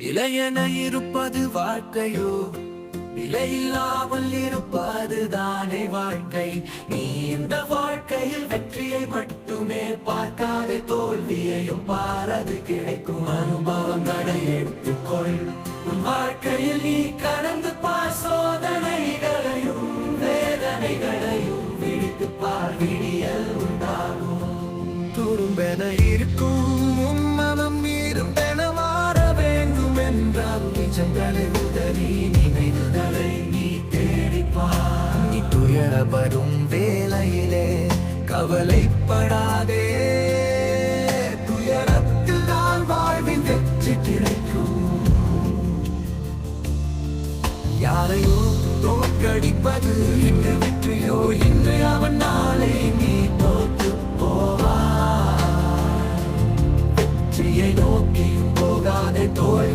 நிலையென இருப்பது வாழ்க்கையோ? நிலையில்லாமல் இருப்பது தானே வாழ்க்கை. நீ இந்த வாழ்க்கையில் வெற்றியை மட்டுமே பார்க்காத தோல்வியையும் பாரது கிடைக்கும். அனுபவங்களை எடுத்துக்கொள். உன் வாழ்க்கையில் நீ கடந்து பார். சோதனைகளையும் வேதனைகளையும் விழித்து பார். விடியல் உண்டாகும். துரும்பென இருக்கும் நிஜங்களை உதறி நினைவுகளை நீ தேடிப்பார். நீ துயரப்படும் வேளையிலே கவலைப்படாதே. துயரத்தில் தான் வாழ்வின் வெற்றி கிடைக்கும். யாரையோ தோற்கடிப்பது இன்று வெற்றியோ இன்று அவன் நாளை நீ தோற்று போவாய். வெற்றியை நோக்கி போகாதே தோல்வியை கண்டு வாழா